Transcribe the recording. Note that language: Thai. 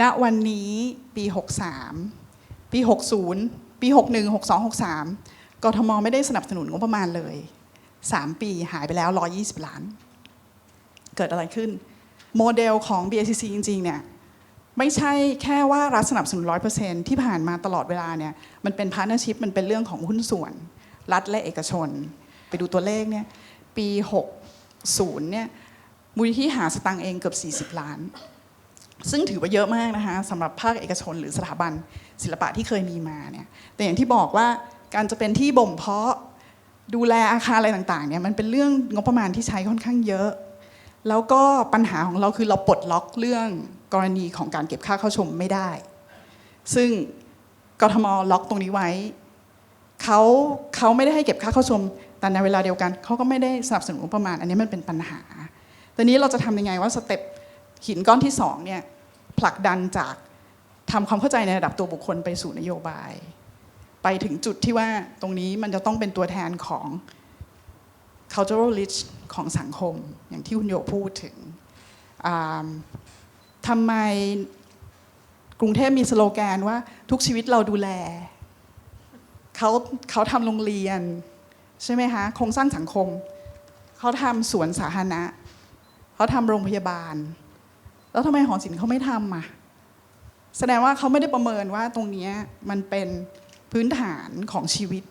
ณวันนี้ปี 63 ปี 60 ปี 61 62 63 กทมไม่ได้สนับสนุนงบประมาณเลย 3 ปีหายไปแล้ว 120 ล้าน เกิดอะไรขึ้น โมเดลของ BACC จริง ๆ เนี่ยไม่ใช่แค่ว่ารัฐสนับสนุน100%ที่ผ่านมาตลอดเวลาเนี่ยมันเป็นพาร์ n เนอร์ชิพมันเป็นเรื่องของหุ้นส่วน รัฐและเอกชน ไปดูตัวเลขเนี่ยปี 60เนี่ยมูลนิธิหาสตังเองเกือบ 40 ล้าน ซึ่งถือว่าเยอะมากนะคะสำหรับภาคเอกชน หรือสถาบันศิลปะที่เคยมีมาเนี่ยแต่อย่างที่บอกว่าการจะเป็นที่บ่มเพาะดูแลอาคารอะไรต่างๆเนี่ยมันเป็นเรื่องงบประมาณที่ใช้ค่อนข้างเยอะ แล้วก็ปัญหาของเราคือเราปลดล็อกเรื่องกรณีของการเก็บค่าเข้าชมไม่ได้ ซึ่งกทมล็อกตรงนี้ไว้เขาเขาไม่ได้ให้เก็บค่าเข้าชม แต่ในเวลาเดียวกันเขาก็ไม่ได้สนับสนุนงบประมาณ อันนี้มันเป็นปัญหาตอนนี้เราจะทำยังไงว่าสเต็ป หินก้อนที่สองเนี่ยผลักดันจากทำความเข้าใจในระดับตัวบุคคลไปสู่นโยบาย ไปถึงจุดที่ว่าตรงนี้มันจะต้องเป็นตัวแทนของ cultural rich ของสังคม อย่างที่คุณโยพูดถึงทำไมกรุงเทพมีสโลแกนว่าทุกชีวิตเราดูแลเขาเขาทำโรงเรียน ใช่ไหมคะโครงสร้างสังคม เขาทำสวนสาธารณะ เขาทำโรงพยาบาล แล้วทำไมหอศิลป์เขาไม่ทำอะแสดงว่าเขาไม่ได้ประเมินว่าตรงนี้มันเป็นพื้นฐานของชีวิต